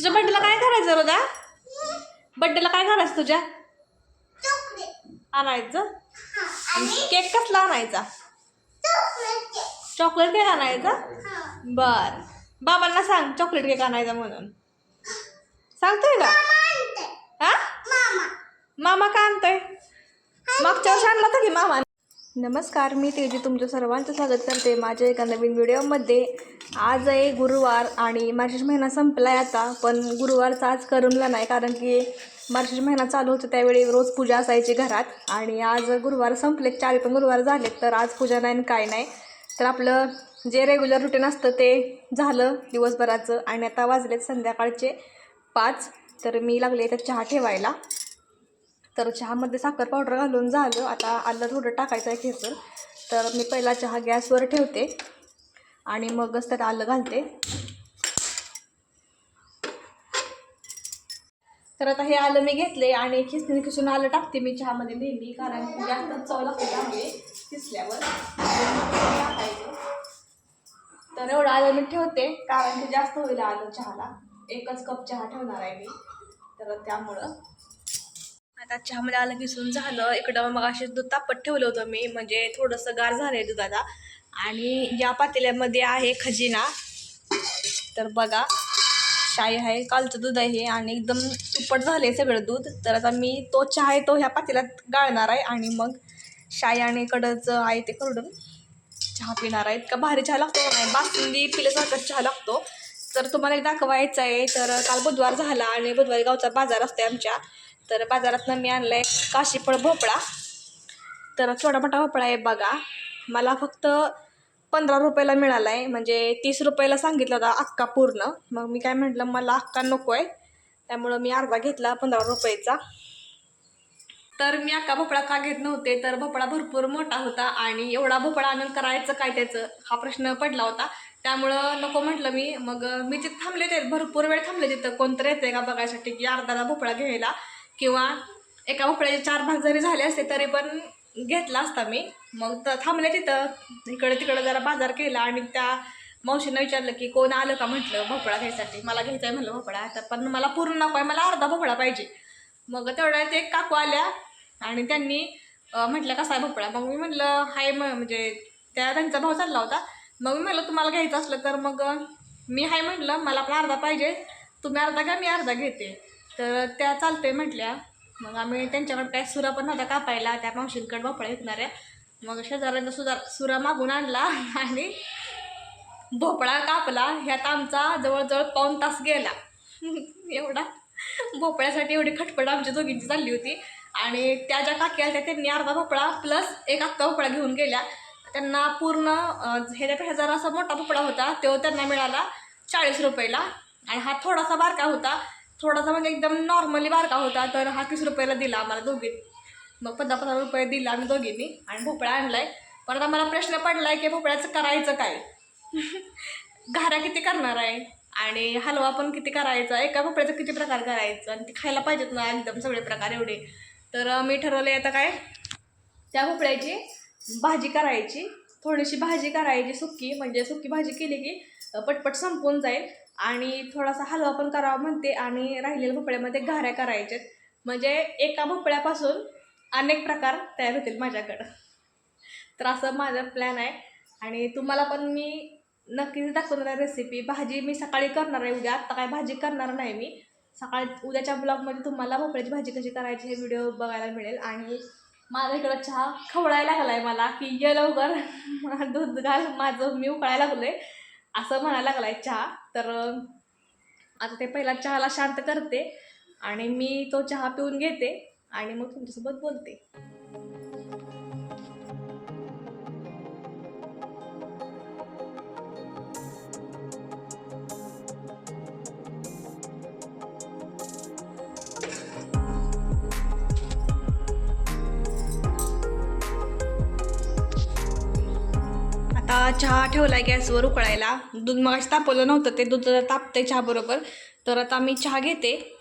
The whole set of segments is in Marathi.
तुझ्या बड्डेला काय करायचं रोदा बड्डेला काय करायचं तुझ्या? आणायचं. केक कसला आणायचा? चॉकलेट केक आणायचा? बर. बाबांना सांग चॉकलेट केक आणायचा म्हणून. सांगतोय का? हा? मामा का आणतोय? मागच्या वर्षी आणला होता की मामा? नमस्कार मी तेजी. तुमचं सर्वांचं स्वागत करते माझ्या एका नवीन व्हिडिओमध्ये. आज आहे गुरुवार आणि मार्च महिना संपला आहे आता पण गुरुवारचा आज करमला नाही कारण की मार्च महिना चालू होतं त्यावेळी रोज पूजा असायची घरात. आणि आज गुरुवार संपले चार पण गुरुवार झालेत तर आज पूजा नाही आणि काय नाही. तर आपलं जे रेग्युलर रुटीन असतं ते झालं दिवसभराचं. आणि आता वाजलेत संध्याकाळचे पाच तर मी लागले तर चहा ठेवायला. तर चहामध्ये साखर पावडर घालून झालं. आता आलं थोडं टाकायचं आहे खेचर तर मी पहिला चहा गॅसवर ठेवते. आणि मगच त्यात आलं घालते. तर आता हे आलं मी घेतले आणि खिसणी खिसून आलं टाकते मी चहामध्ये नेहमी कारण जास्त चव लागते त्यामुळे टाकायचं तर एवढं आलं मी ठेवते कारण की जास्त होईल आलं चहाला. एकच कप चहा ठेवणार आहे मी. तर त्यामुळं आता चहामध्ये आलं किसून झालं. इकडं मग असे दूध तापत ठेवलं होतं मी. म्हणजे थोडंसं गार झालं आहे दुधाला. आणि या पातेल्यामध्ये आहे खजिना तर बघा शाई आहे कालचं दूध आहे आणि एकदम तुपट झालं आहे सगळं दूध. तर आता मी तो चहा आहे तो ह्या पातेल्यात गाळणार आहे आणि मग शाई आणि कडचं आहे ते करून चहा पिणार आहे. इतका भारी चहा लागतो नाही बासुंदी पिल्यासारखा चहा लागतो. तर तुम्हाला एक दाखवायचं आहे तर काल बुधवार झाला आणि बुधवारी गावचा बाजार असते आमच्या. तर बाजारातनं मी आणलं आहे काशीफळ भोपळा. तर छोटा मोठा भोपळा आहे बघा. मला फक्त पंधरा रुपयाला मिळाला आहे म्हणजे तीस रुपयाला सांगितलं होता अक्का पूर्ण. मग मी काय म्हटलं मला अक्का नको आहे त्यामुळं मी अर्धा घेतला पंधरा रुपयाचा. तर मी अक्का भोपळा का घेत नव्हते? तर भोपळा भरपूर मोठा होता आणि एवढा भोपळा आणून करायचं काय त्याचं? हा प्रश्न पडला होता. त्यामुळं नको म्हटलं मी. मग मी तिथे थांबले ते भरपूर वेळ थांबले तिथं. कोणतरी येते का बघायसाठी की अर्धा भोपळा घ्यायला? किंवा एका भोपळ्याचे चार भाग जरी झाले असते तरी पण घेतला असता मी. मग तर थांबले तिथं. इकडे तिकडं जरा बाजार केला आणि त्या मावशीनं विचारलं की कोण आलं का? म्हटलं भोपळा घ्यायसाठी. मला घ्यायचा आहे म्हणलं भोपळा. तर पण मला पूर्ण नको आहे. मला अर्धा भोपळा पाहिजे. मग तेवढ्यात एक काकू आल्या आणि त्यांनी म्हटलं कसा आहे भोपळा? मग मी म्हटलं हाय म म्हणजे त्या त्यांचा भाव चालला होता. मग मी म्हटलं तुम्हाला घ्यायचं असलं तर मग मी हाय म्हटलं मला पण अर्धा पाहिजे. तुम्ही अर्धा घ्या मी अर्धा घेते. तर त्या चालते म्हटल्या. मग आम्ही त्यांच्याकडे काय सुरा पण नव्हता कापायला. त्या मावशींकडे भोपळा विकणाऱ्या मग शेजाऱ्यांचा सुदा सुरा मागून आणला आणि भोपळा कापला. ह्यात आमचा जवळजवळ पाऊण तास गेला. एवढा. भोपळ्यासाठी एवढी खटपट आमच्या दोघींची चालली होती. आणि त्या ज्या काकी आल्या त्यांनी अर्धा भोपळा प्लस एक अख्खा भोपळा घेऊन गेल्या. त्यांना पूर्ण ह्याच्यापेक्षा जरा असा मोठा भोपळा होता. तो त्यांना मिळाला चाळीस रुपयाला. आणि हा थोडासा बारका होता. थोडासा म्हणजे एकदम नॉर्मली बारका होता तर हा तीस रुपयाला दिला आम्हाला दोघी मग पंधरा पंधरा रुपये दिला आम्ही दोघींनी आणि भोपळा आणलाय. परत आम्हाला मला प्रश्न पडलाय की भोपळ्याचं करायचं काय? घाऱ्या किती करणार आहे? आणि हलवा पण किती करायचा? एका भोपळ्याचं किती प्रकार करायचं? आणि ते खायला पाहिजेत ना एकदम सगळे प्रकार एवढे. तर मी ठरवलं आता काय? त्या भोपळ्याची भाजी करायची. थोडीशी भाजी करायची सुकी. म्हणजे सुकी भाजी केली की पटपट संपून जाईल. आणि थोडासा हलवा पण करावा म्हणते आणि राहिलेल्या भोपळ्यामध्ये घाऱ्या करायच्यात. म्हणजे एका भोपळ्यापासून अनेक प्रकार तयार होतील माझ्याकडं. तर असं माझा प्लॅन आहे. आणि तुम्हाला पण मी नक्कीच दाखवणार आहे रेसिपी भाजी मी सकाळी करणार आहे उद्या आत्ता काय भाजी करणार नाही मी. सकाळी उद्याच्या ब्लॉगमध्ये तुम्हाला भोपळ्याची भाजी कशी करायची हे व्हिडिओ बघायला मिळेल. आणि माझा इकडं चहा खवळायला लागला आहे मला की ये लवकर. मला दूध घाल माझं मी उकळायला लागलो आहे असं म्हणायला लागला आहे चहा. तर आता ते पहिला चहाला शांत करते आणि मी तो चहा पिऊन घेते आणि मग तुमच्यासोबत बोलते. चहा चहा आहे गॅसवर उकळायला. दूध मग तापवलं नव्हतं ते दूध तापतंय तापते चहाबरोबर. तर आता मी चहा घेते.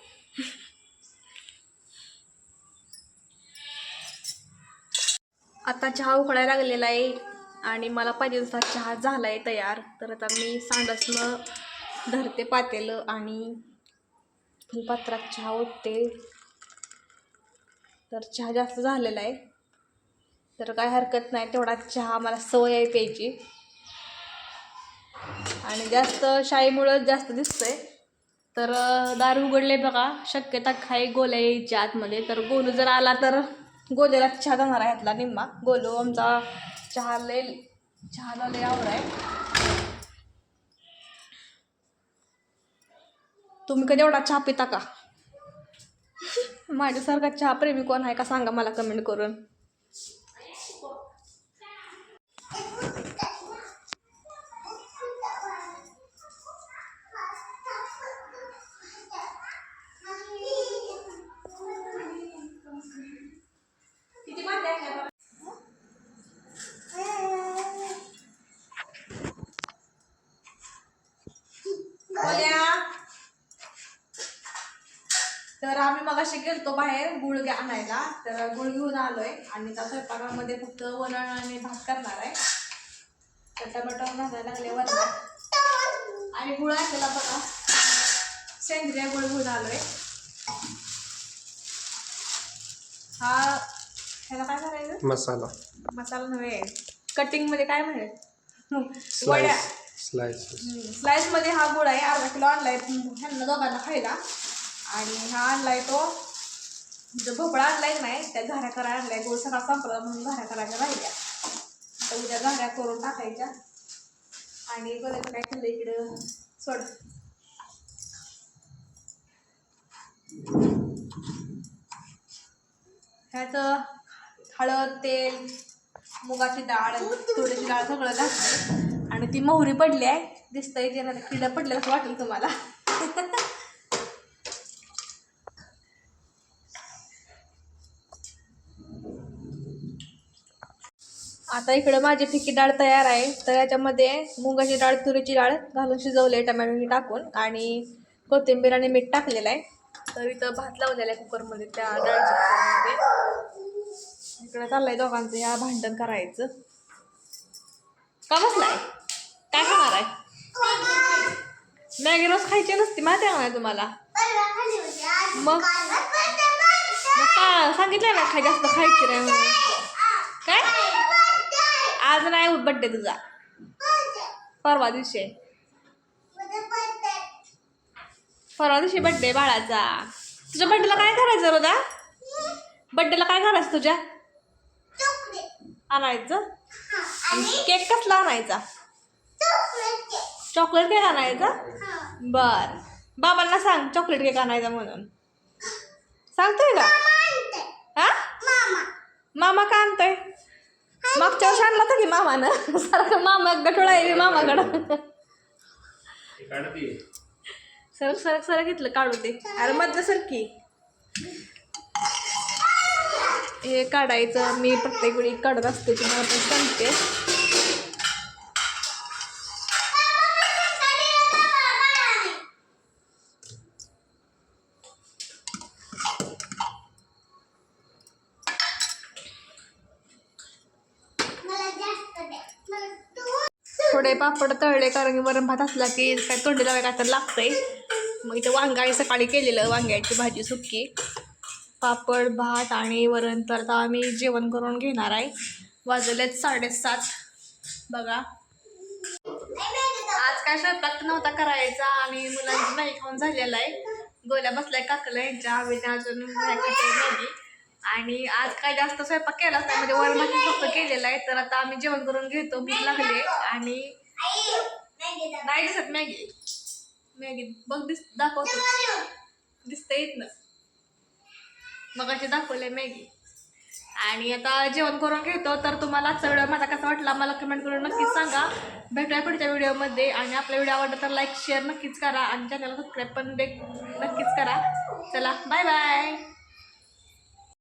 आता चहा उकळायला लागलेला आहे आणि मला पाहिजे तसा चहा झाला आहे तयार. तर आता मी सांडसनं धरते पातेलं आणि फुलपात्रात चहा ओतते. तर चहा जास्त झालेला आहे. तर काय हरकत नाही तेवढा चहा मला सवय आहे प्यायची. आणि जास्त शाईमुळं जास्त दिसतंय. तर दार उघडले बघा. शक्यता खाई गोल्या यायच्या आतमध्ये. तर गोलू जर आला तर गोल्याला चहा जाणार आहे ह्यातला निम्मा. गोलू आमचा चहा लय चहाला लय आवड आहे. तुम्ही कधी एवढा चहा पिता का? माझ्यासारखा चहा प्रेमी कोण आहे का सांगा मला कमेंट करून. तर आम्ही मगाशी गेलतो बाहेर गुळ आणायला. तर गुळ घेऊन आलोय आणि त्या स्वयंपाकामध्ये फक्त वरण आणि भात करणार आहे. तर टमाटर घालायला लागले वरण. आणि गुळ असलेला बघा. सेंद्रिय गुळ घेऊन आलोय. हा ह्याला काय करायचं मसाला. मसाला नव्हे. कटिंगमध्ये काय म्हणे वड्या. स्लाइस स्लाइस स्लाइसमध्ये हा गुळ आहे अर्धा किलो आणलाय. ह्यांना दोघांना खायला. आणि हा आणलाय तो. जो भोपळा आणलाय नाही त्या घाऱ्या करा आणलाय. गुळ सगळा संपला म्हणून घाऱ्या करायला राहिल्या. तर उद्या घाऱ्या करून टाकायच्या. आणि बरं काय खाल्लं इकडं. सोड. ह्यात हळद तेल मुगाची डाळ थोडीशी डाळ सगळं घातलं आणि ती मोहरी पडली आहे. दिसतंय जे ना किडं पडलं असं वाटेल तुम्हाला. आता इकडं माझी फिकी डाळ तयार आहे. तर याच्यामध्ये मुगाची डाळ तुरीची डाळ घालून शिजवले टमॅटो टाकून आणि कोथिंबीर आणि मीठ टाकलेलं आहे. तर इथं भात लावलेला आहे कुकरमध्ये त्या डाळीच्या कुकरमध्ये. इकडं चाललंय दोघांचं या भांडण करायचं. का बसलाय? काय खाणार आहे? मॅगी रोज खायची नसती माहिती आहे का तुम्हाला? मग? मग का सांगितलं ना खाय जास्त खायची नाही म्हणून. काय? आज नाही बड्डे तुझा. परवा दिवशी. परवा दिवशी बड्डे बाळाचा. तुझ्या बड्डेला काय करायचं रोदा? बड्डेला काय करायचं तुझ्या? आणायचं? केक कसला आणायचा? चॉकलेट केक आणायचा? बर. बाबांना सांग चॉकलेट केक आणायचा म्हणून. सांगतोय का? हा? मामा का आणतोय? मागच्या वर्षी आणला होता की मामानं? सारखं मामा गटोळा आहे मामाकडं. सरक सरक सरक घेतलं काढू ते अरे मधलं सरकी हे काढायचं मी प्रत्येक वेळी काढत असते तुम्हाला पण सांगते. पापड तळले कारण की वरण भात असला की काय तोंडीला काय तर लागतंय. मग इथं वांगाई सकाळी केलेलं वांग्याची भाजी सुक्की. पापड भात आणि वरण तर आता आम्ही जेवण करून घेणार आहे. वाजलेत साडेसात. बघा. आज काय स्वयंपाक नव्हता करायचा आणि मुलांची नाही खाऊन झालेला आहे. गोल्या बसल्या काकला यांच्या आम्ही अजून मॅगी आणि आज काय जास्त स्वयंपाक केलाच नाही म्हणजे वरण फक्त केलेला आहे. तर आता आम्ही जेवण करून घेतो भूक लागले आणि नाही दिसत मॅगी. मॅगी बघ दिस दाखवतो. दिसत येत ना मग अशी दाखवले मॅगी. आणि आता जेवण करून घेतो तर तुम्हाला आजचा व्हिडिओ माझा कसा वाटला मला कमेंट करून नक्कीच सांगा. भेटूया पुढच्या व्हिडिओमध्ये आणि आपला व्हिडिओ आवडला तर लाईक शेअर नक्कीच करा आणि चॅनलला सबस्क्राईब पण दे नक्कीच करा. चला बाय बाय